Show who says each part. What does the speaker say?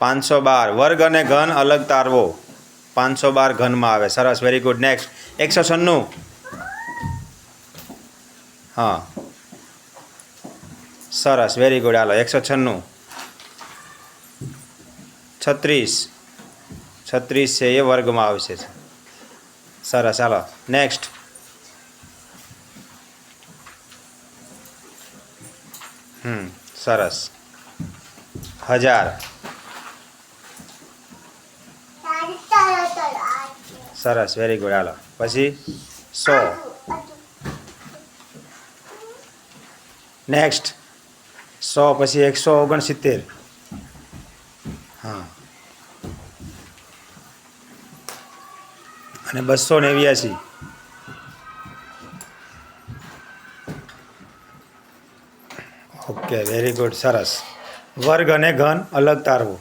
Speaker 1: પાંચસો બાર. વર્ગ અને ઘન અલગ તારવો. પાંચસો બાર ઘનમાં આવે. સરસ વેરી ગુડ નેક્સ્ટ એકસો છન્નું. હા. સરસ વેરી ગુડ હાલો, એકસો છન્નું. છત્રીસ. છત્રીસ છે એ વર્ગમાં આવશે. સરસ, હાલો. નેક્સ્ટ હમ, સરસ. હજાર. સરસ વેરી ગુડ હાલો, પછી સો. નેક્સ્ટ સો, પછી એકસો ઓગણસિત્તેર. હા. અને બસો નેવ્યાસી ઓકે વેરી ગુડ સરસ. વર્ગ અને ઘન અલગ તારવો.